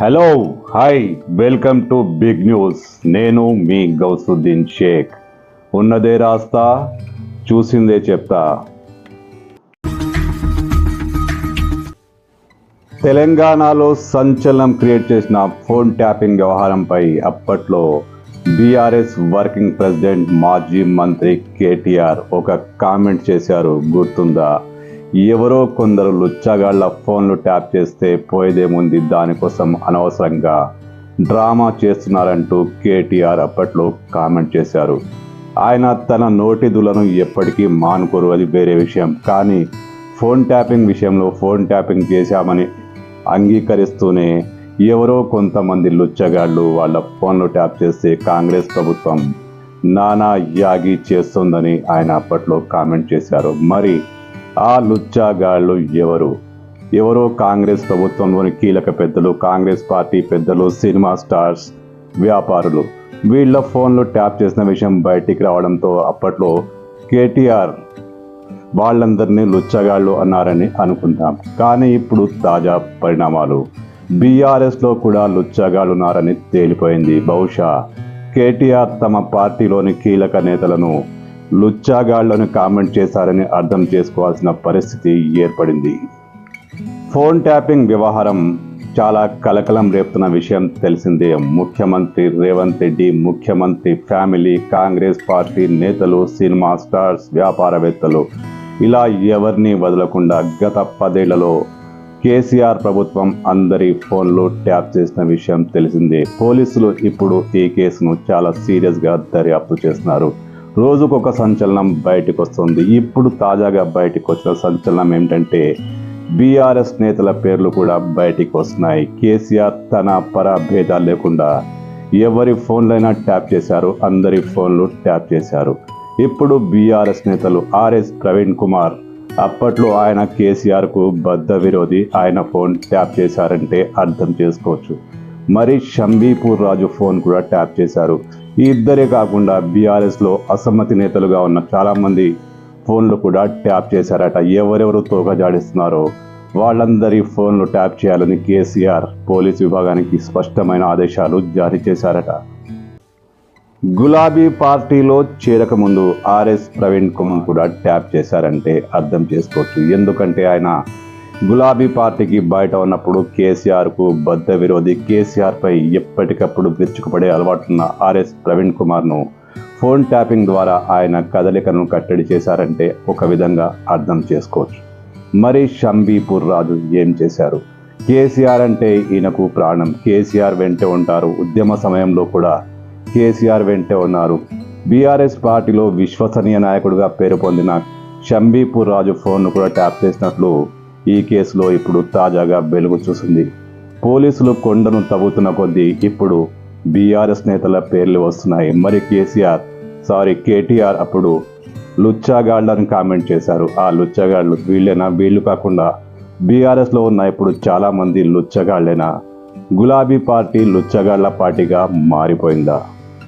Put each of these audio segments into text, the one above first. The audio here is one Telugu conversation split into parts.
Hello hi welcome to big news నేను మీ గౌసుద్దీన్ షేక్. ఉన్నదే రాస్తా చూసిందే చెప్తా. తెలంగాణలో సంచలనం క్రియేట్ చేసిన ఫోన్ ట్యాపింగ్ వ్యవహారంపై అప్పట్లో బీఆర్ఎస్ వర్కింగ్ ప్రెసిడెంట్ మాజీ మంత్రి కేటీఆర్ ఒక కామెంట్ చేశారు. గుర్తుందా? ఎవరో కొందరు లుచ్చగాళ్ళ ఫోన్లు ట్యాప్ చేస్తే పోయేదేముంది? దానికోసం అనవసరంగా డ్రామా చేస్తున్నారంటూ కేటీఆర్ అప్పట్లో కామెంట్ చేశారు. ఆయన తన నోటిదులను ఎప్పటికీ మానుకోరు అది వేరే విషయం. కానీ ఫోన్ ట్యాపింగ్ విషయంలో ఫోన్ ట్యాపింగ్ చేశామని అంగీకరిస్తూనే ఎవరో కొంతమంది లుచ్చగాళ్ళు వాళ్ళ ఫోన్లు ట్యాప్ చేస్తే కాంగ్రెస్ ప్రభుత్వం నానా యాగి చేస్తుందని ఆయన అప్పట్లో కామెంట్ చేశారు. మరి ఆ లుచ్చాగాళ్ళు ఎవరు? ఎవరో కాంగ్రెస్ ప్రభుత్వంలోని కీలక పెద్దలు కాంగ్రెస్ పార్టీ పెద్దలు సినిమా స్టార్స్ వ్యాపారులు. వీళ్ళ ఫోన్లు ట్యాప్ చేసిన విషయం బయటికి రావడంతో అప్పట్లో కేటీఆర్ వాళ్ళందరినీ లుచ్చగాళ్ళు అన్నారని అనుకుందాం కానీ ఇప్పుడు తాజా పరిణామాలు. బీఆర్ఎస్లో కూడా లుచ్చగాళ్ళు ఉన్నారని తేలిపోయింది. బహుశా కేటీఆర్ తమ పార్టీలోని కీలక నేతలను లుచ్చాగాళ్ళను కామెంట్ చేశారని అర్థం చేసుకోవాల్సిన పరిస్థితి ఏర్పడింది. ఫోన్ ట్యాపింగ్ వ్యవహారం చాలా కలకలం రేపుతున్న విషయం తెలిసిందే. ముఖ్యమంత్రి రేవంత్ రెడ్డి ముఖ్యమంత్రి ఫ్యామిలీ కాంగ్రెస్ పార్టీ నేతలు సినిమా స్టార్స్ వ్యాపారవేత్తలు. ఇలా ఎవరిని వదలకుండా గత పదేళ్ళలో కేసీఆర్ ప్రభుత్వం అందరి ఫోన్లు ట్యాప్ చేసిన విషయం తెలిసిందే. పోలీసులు ఇప్పుడు ఈ కేసును చాలా సీరియస్గా దర్యాప్తు చేస్తున్నారు. రోజుకొక సంచలనం బయటకు వస్తుంది ఇప్పుడు తాజాగా బయటకు వచ్చిన సంచలనం ఏంటంటే బీఆర్ఎస్ నేతల పేర్లు కూడా బయటికి వస్తున్నాయి కేసీఆర్ తన పరభేదాలు లేకుండా ఎవరి ఫోన్లైనా ట్యాప్ చేశారు అందరి ఫోన్లు ట్యాప్ చేశారు. ఇప్పుడు బీఆర్ఎస్ నేతలు ఆర్ఎస్ ప్రవీణ్ కుమార్ అప్పట్లో ఆయన కేసీఆర్కు బద్ద విరోధి ఆయన ఫోన్ ట్యాప్ చేశారంటే అర్థం చేసుకోవచ్చు. మరి షంబీపూర్ రాజు ఫోన్ కూడా ట్యాప్ చేశారు. ఈ ఇద్దరే కాకుండా బీఆర్ఎస్లో అసమ్మతి నేతలుగా ఉన్న చాలామంది ఫోన్లు కూడా ట్యాప్ చేశారట. ఎవరెవరు తోక జాడిస్తున్నారో వాళ్ళందరి ఫోన్లు ట్యాప్ చేయాలని కేసీఆర్ పోలీస్ విభాగానికి స్పష్టమైన ఆదేశాలు జారీ చేశారట. గులాబీ పార్టీలో చేరకముందు ఆర్ఎస్ ప్రవీణ్ కుమార్ కూడా ట్యాప్ చేశారంటే అర్థం చేసుకోవచ్చు. ఎందుకంటే ఆయన గులాబీ పార్టీకి బయట ఉన్నప్పుడు కేసీఆర్కు బద్ద విరోధి. కేసీఆర్పై ఎప్పటికప్పుడు విరుచుకుపడే అలవాటున్న ఆర్ఎస్ ప్రవీణ్ కుమార్ను ఫోన్ ట్యాపింగ్ ద్వారా ఆయన కదలికను కట్టడి చేశారంటే ఒక విధంగా అర్థం చేసుకోవచ్చు. మరి షంబీపూర్ రాజు ఏం చేశారు? కేసీఆర్ అంటే ఈయనకు ప్రాణం. కేసీఆర్ వెంటే ఉంటారు. ఉద్యమ సమయంలో కూడా కేసీఆర్ వెంటే ఉన్నారు. బీఆర్ఎస్ పార్టీలో విశ్వసనీయ నాయకుడిగా పేరు పొందిన షంబీపూర్ రాజు ఫోన్ను కూడా ట్యాప్ చేసినట్లు ఈ కేసులో ఇప్పుడు తాజాగా వెలుగు చూసింది. పోలీసులు కొండను తవ్వుతున్న కొద్దీ ఇప్పుడు బీఆర్ఎస్ నేతల పేర్లు వస్తున్నాయి. మరి కేసీఆర్ సారీ కేటీఆర్ అప్పుడు లుచ్చాగాళ్ళని కామెంట్ చేశారు. ఆ లుచ్చగాళ్ళు వీళ్ళేనా? వీళ్ళు కాకుండా బీఆర్ఎస్లో ఉన్న ఇప్పుడు చాలామంది లుచ్చగాళ్ళేనా గులాబీ పార్టీ లుచ్చగాళ్ళ పార్టీగా మారిపోయిందా?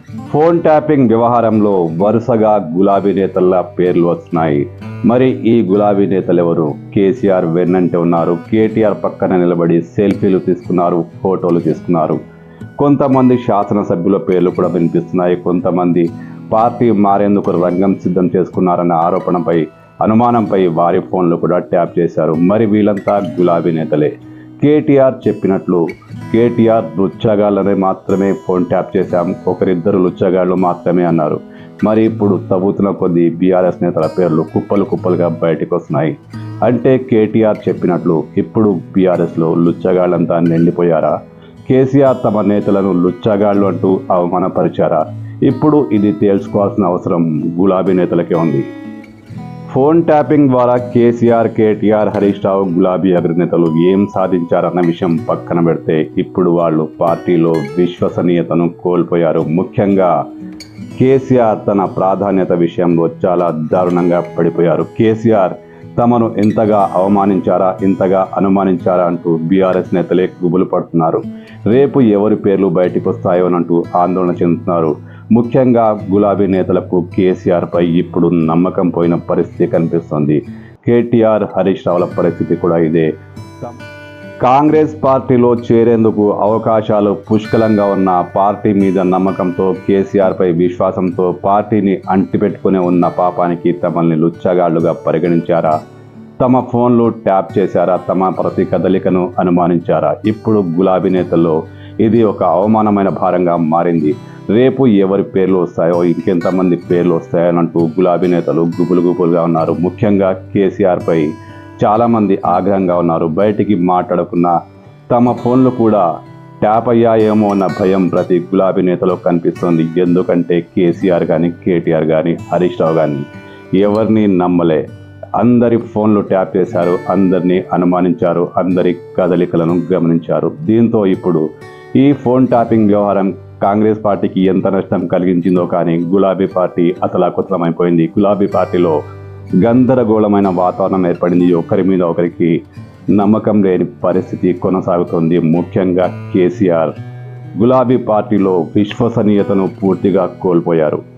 ఫోన్ ట్యాపింగ్ వ్యవహారంలో వరుసగా గులాబీ నేతల పేర్లు వస్తున్నాయి. మరి ఈ గులాబీ నేతలు ఎవరు కేసీఆర్ వెన్నంటే ఉన్నారు. కేటీఆర్ పక్కన నిలబడి సెల్ఫీలు తీసుకున్నారు ఫోటోలు తీసుకున్నారు. కొంతమంది శాసనసభ్యుల పేర్లు కూడా వినిపిస్తున్నాయి. కొంతమంది పార్టీ మారేందుకు రంగం సిద్ధం చేసుకున్నారన్న ఆరోపణపై అనుమానంపై వారి ఫోన్లు కూడా ట్యాప్ చేశారు. మరి వీళ్ళంతా గులాబీ నేతలే. కేటీఆర్ చెప్పినట్లు కేటీఆర్ లుచ్చగాళ్ళనే మాత్రమే ఫోన్ ట్యాప్ చేశాం. ఒకరిద్దరు లుచ్చగాళ్ళు మాత్రమే అన్నారు. మరి ఇప్పుడు తవ్వుతున్న కొద్ది బీఆర్ఎస్ నేతల పేర్లు కుప్పలు కుప్పలుగా బయటకు వస్తున్నాయి అంటే కేటీఆర్ చెప్పినట్లు ఇప్పుడు బీఆర్ఎస్లో లుచ్చగాళ్ళంతా నిండిపోయారా? కేసీఆర్ తమ నేతలను లుచ్చగాళ్ళు అంటూ అవమానపరిచారా? ఇప్పుడు ఇది తేల్చుకోవాల్సిన అవసరం గులాబీ నేతలకే ఉంది. ఫోన్ ట్యాపింగ్ ద్వారా కేసీఆర్ కేటీఆర్ హరీష్ రావు గులాబీ అగ్రనేతలు ఏం సాధించారన్న విషయం పక్కన పెడితే ఇప్పుడు వాళ్ళు పార్టీలో విశ్వసనీయతను కోల్పోయారు. ముఖ్యంగా కేసీఆర్ తన ప్రాధాన్యత విషయంలో చాలా దారుణంగా పడిపోయారు. కేసీఆర్ తమను ఎంతగా అవమానించారా ఇంతగా అనుమానించారా అంటూ బీఆర్ఎస్ నేతలే గుబులు పడుతున్నారు. రేపు ఎవరి పేర్లు బయటకు వస్తాయోనంటూ ఆందోళన చెందుతున్నారు. ముఖ్యంగా గులాబీ నేతలకు కేసీఆర్ పై ఇప్పుడు నమ్మకం పోయిన పరిస్థితి కనిపిస్తుంది. కేటీఆర్ హరీష్ రావుల పరిస్థితి కూడా ఇదే. కాంగ్రెస్ పార్టీలో చేరేందుకు అవకాశాలు పుష్కలంగా ఉన్న పార్టీ మీద నమ్మకంతో కేసీఆర్పై విశ్వాసంతో పార్టీని అంటిపెట్టుకునే ఉన్న పాపానికి తమల్ని లుచ్చగాళ్ళుగా పరిగణించారా? తమ ఫోన్లు ట్యాప్ చేశారా? తమ ప్రతి కదలికను అనుమానించారా? ఇప్పుడు గులాబీ నేతల్లో ఇది ఒక అవమానమైన భారంగా మారింది. రేపు ఎవరి పేర్లు వస్తాయో ఇంకెంతమంది పేర్లు వస్తాయనంటూ గులాబీ నేతలు గుబులు గుబులుగా ఉన్నారు. ముఖ్యంగా కేసీఆర్పై చాలామంది ఆగ్రహంగా ఉన్నారు. బయటికి మాట్లాడుకున్న తమ ఫోన్లు కూడా ట్యాప్ అయ్యాయేమో అన్న భయం ప్రతి గులాబీ నేతలో కనిపిస్తుంది. ఎందుకంటే కేసీఆర్ కానీ కేటీఆర్ కానీ హరీష్ రావు కానీ ఎవరిని నమ్మలే. అందరి ఫోన్లు ట్యాప్ చేశారు అందరినీ అనుమానించారు అందరి కదలికలను గమనించారు. దీంతో ఇప్పుడు ఈ ఫోన్ ట్యాపింగ్ వ్యవహారం కాంగ్రెస్ పార్టీకి ఎంత నష్టం కలిగించిందో కానీ గులాబీ పార్టీ అతలాకుతలమైపోయింది గులాబీ పార్టీలో గందరగోళమైన వాతావరణం ఏర్పడింది. ఒకరి మీద ఒకరికి నమ్మకం లేని పరిస్థితి కొనసాగుతోంది. ముఖ్యంగా కేసీఆర్ గులాబీ పార్టీలో విశ్వసనీయతను పూర్తిగా కోల్పోయారు.